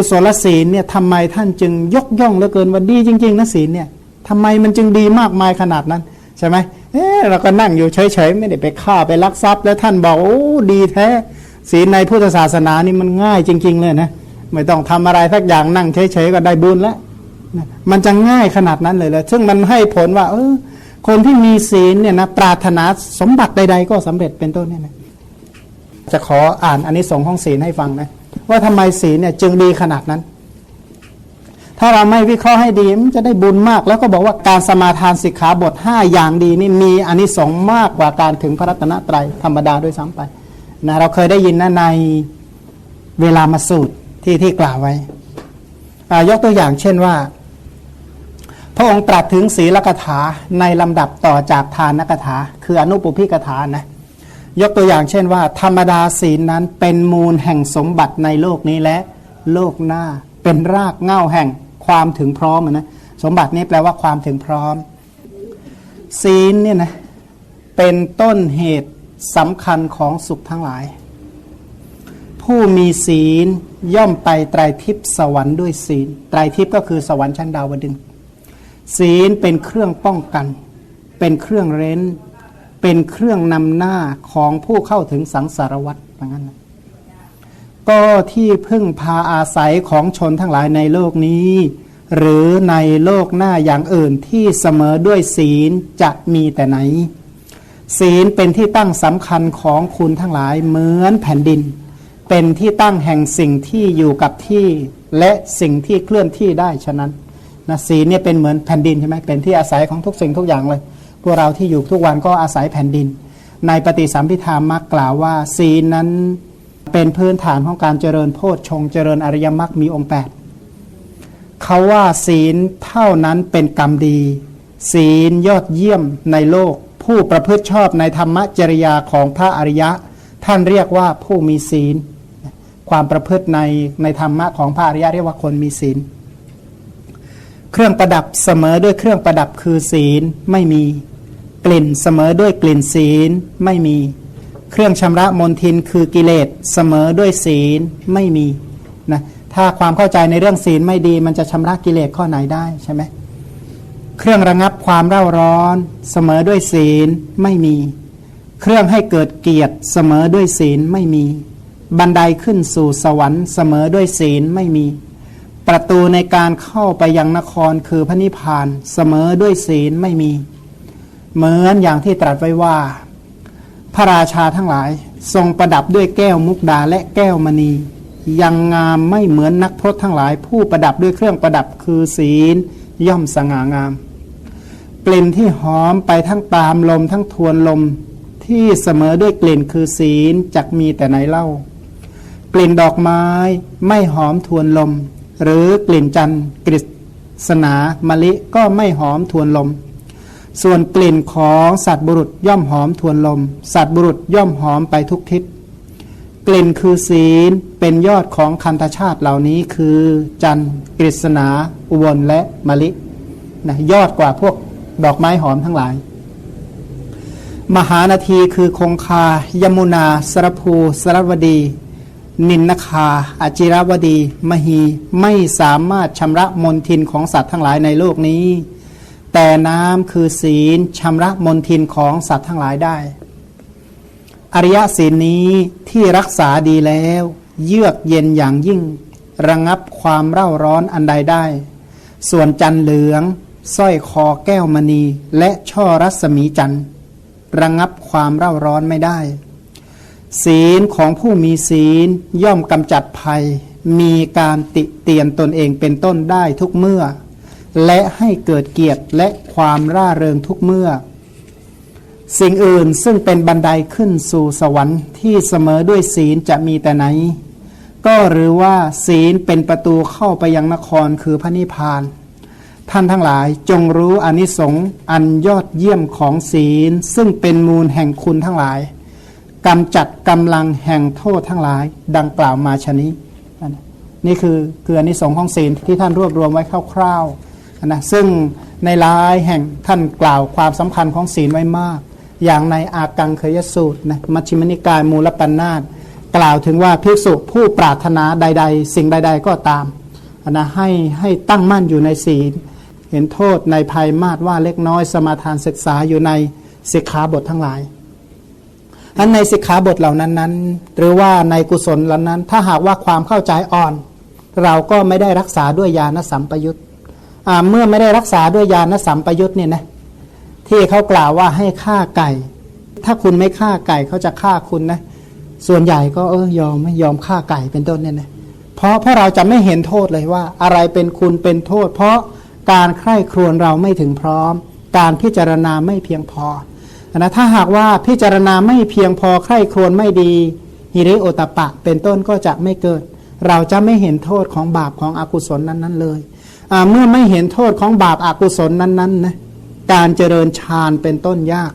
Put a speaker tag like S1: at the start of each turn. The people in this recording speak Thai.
S1: กุศลศีลเนี่ยทำไมท่านจึงยกย่องเหลือเกินว่าดีจริง ๆนะศีลเนี่ยทำไมมันจึงดีมากมายขนาดนั้นใช่ไหมเออเราก็นั่งอยู่เฉยๆไม่ได้ไปฆ่าไปลักทรัพย์ แล้วท่านบอกโอ้ดีแท้ ศีลในพุทธศาสนานี่มันง่ายจริง ๆ เลยนะไม่ต้องทำอะไรสักอย่างนั่งเฉยๆก็ได้บุญแล้วนะมันจะง่ายขนาดนั้นเลยเลยซึ่งมันให้ผลว่า เออ คนที่มีศีลเนี่ยนะปรารถนาสมบัติใด ๆ ก็สำเร็จเป็นต้นเนี่ยนะจะขออ่านอันนี้สงของศีลให้ฟังนะ ว่าทำไมศีลเนี่ยจึงดีขนาดนั้น ถ้าเราไม่วิเคราะห์ให้ดีมันจะได้บุญมาก แล้วก็บอกว่าการสมาทานสิกขาบท 5 อย่างดีนี่มีอันนี้สงส์มากกว่าการถึงพระรัตนตรัยธรรมดาด้วยซ้ำไปนะเราเคยได้ยินนะในเวลามาสูตรที่ที่กล่าวไว้ยกตัวอย่างเช่นว่า พระองค์ตรัสถึงศีลกถาในลำดับต่อจากทานกถา คืออนุปุพิกถานะ ยกตัวอย่างเช่นว่า ธรรมดาศีลนั้นเป็นมูลแห่งสมบัติในโลกนี้และโลกหน้า เป็นรากเง้าแห่งความถึงพร้อมนะสมบัตินี้แปลว่าความถึงพร้อม ศีลเนี่ยนะเป็นต้นเหตุสำคัญของสุขทั้งหลาย ผู้มีศีลย่อมไปไตรทิพย์สวรรค์ด้วยศีลไตรทิพย์ก็คือสวรรค์ชั้นดาวดึงศีลเป็นเครื่องป้องกัน เป็นเครื่องเร้น เป็นเครื่องนำหน้าของผู้เข้าถึงสังสารวัฏว่างั้นนะก็ที่พึ่งพาอาศัยของชนทั้งหลายในโลกนี้ หรือในโลกหน้าอย่างอื่นที่เสมอด้วยศีลจะมีแต่ไหน ศีลเป็นที่ตั้งสำคัญของคุณทั้งหลายเหมือนแผ่นดิน เป็นที่ตั้งแห่งสิ่งที่อยู่กับที่และสิ่งที่เคลื่อนที่ได้ฉะนั้นนะศีลเนี่ยเป็นเหมือนแผ่นดินใช่ไหมเป็นที่อาศัยของทุกสิ่งทุกอย่างเลย พวกเราที่อยู่ทุกวันก็อาศัยแผ่นดิน ในปฏิสัมพิธามักกล่าวว่า ศีลนั้นเป็นพื้นฐานของการเจริญโพชฌงเจริญอริยมรรคมีองค์แปดเขาว่าศีลเท่านั้นเป็นกรรมดี ศีลยอดเยี่ยมในโลก ผู้ประพฤติชอบในธรรมจริยาของพระอริยะ ท่านเรียกว่าผู้มีศีล ความประพฤติในในธรรมะของพระอริยะเรียกว่าคนมีศีล เครื่องประดับเสมอด้วยเครื่องประดับคือศีลไม่มี กลิ่นเสมอด้วยกลิ่นศีลไม่มี เครื่องชำระมนทินคือกิเลสเสมอด้วยศีลไม่มีนะถ้าความเข้าใจในเรื่องศีลไม่ดี มันจะชำระกิเลสข้อไหนได้ใช่ไหมเครื่องระงับความเร่าร้อน เสมอด้วยศีลไม่มี เครื่องให้เกิดเกียรติเสมอด้วยศีลไม่มี บันไดขึ้นสู่สวรรค์เสมอด้วยศีลไม่มี ประตูในการเข้าไปยังนครคือพระนิพพานเสมอด้วยศีลไม่มี เหมือนอย่างที่ตรัสไว้ว่า พระราชาทั้งหลายทรงประดับด้วยแก้วมุกดาและแก้วมณี ยังงามไม่เหมือนนักพรตทั้งหลาย ผู้ประดับด้วยเครื่องประดับคือศีลย่อมสง่างามกลิ่นที่หอมไปทั้งตามลมทั้งทวนลมที่เสมอด้วยกลิ่นคือศีลจักมีแต่ไหนเล่า กลิ่นดอกไม้ไม่หอมทวนลม หรือกลิ่นจันทร์กฤษณามะลิก็ไม่หอมทวนลม ส่วนกลิ่นของสัตว์บุรุษย่อมหอมทวนลม สัตว์บุรุษย่อมหอมไปทุกทิศ กลิ่นคือศีลเป็นยอดของคันธชาติเหล่านี้คือ จันทร์กฤษณา อุบลและมะลินะยอดกว่าพวกดอกไม้หอมทั้งหลาย มหานาทีคือคงคา ยมุนา สรภู สรวดี นินนคาอาจิรวดี มหี ไม่สามารถชำระมนทินของสัตว์ทั้งหลายในโลกนี้ แต่น้ำคือศีลชำระมนทินของสัตว์ทั้งหลายได้ อริยศีลนี้ที่รักษาดีแล้ว เยือกเย็นอย่างยิ่ง ระงับความเร่าร้อนอันใดได้ ส่วนจันเหลืองสร้อยคอแก้วมณีและช่อรัศมีจันทร์ระงับความเร่าร้อนไม่ได้ ศีลของผู้มีศีลย่อมกำจัดภัย มีการติเตียนตนเองเป็นต้นได้ทุกเมื่อ และให้เกิดเกียรติและความร่าเริงทุกเมื่อ สิ่งอื่นซึ่งเป็นบันไดขึ้นสู่สวรรค์ที่เสมอด้วยศีลจะมีแต่ไหน ก็หรือว่าศีลเป็นประตูเข้าไปยังนครคือพระนิพพาน ท่านทั้งหลายจงรู้อนิสงส์อันยอดเยี่ยมของศีล ซึ่งเป็นมูลแห่งคุณทั้งหลายกำจัดกำลังแห่งโทษทั้งหลายดังกล่าวมาชนี้ นี่คือคืออนิสงส์ของศีลที่ท่านรวบรวมไว้คร่าวๆ นะซึ่งในหลายแห่งท่านกล่าวความสำคัญของศีลไว้มาก อย่างในอากังเคยสูตรนะมัชฌิมนิกายมูลปัญนาตกล่าวถึงว่าภิกษุผู้ปรารถนาใด ๆ สิ่งใด ๆ ก็ตามนะให้ให้ตั้งมั่นอยู่ในศีล เห็นโทษในภัยมาดว่าเล็กน้อยสมาทานศึกษาอยู่ในสิกขาบททั้งหลายอันในสิกขาบทเหล่านั้นนั้น หรือว่าในกุศลเหล่านั้น ถ้าหากว่าความเข้าใจอ่อน เราก็ไม่ได้รักษาด้วยญาณสัมปยุต เมื่อไม่ได้รักษาด้วยญาณสัมปยุตเนี่ยนะที่เขากล่าวว่าให้ฆ่าไก่ ถ้าคุณไม่ฆ่าไก่เขาจะฆ่าคุณนะ ส่วนใหญ่ก็เออยอมไม่ยอมฆ่าไก่เป็นต้นเนี่ยนะเพราะเพราะเราจะไม่เห็นโทษเลยว่า อะไรเป็นคุณเป็นโทษ เพราะการใคร่ครวญเราไม่ถึงพร้อม การพิจารณาไม่เพียงพอนะถ้าหากว่าพิจารณาไม่เพียงพอใคร่ครวญไม่ดีฮิริโอตปะ เป็นต้นก็จะไม่เกิด เราจะไม่เห็นโทษของบาปของอกุศลนั้นๆเลย เมื่อไม่เห็นโทษของบาปอากุศลนั้นๆนะการเจริญฌานเป็นต้นยาก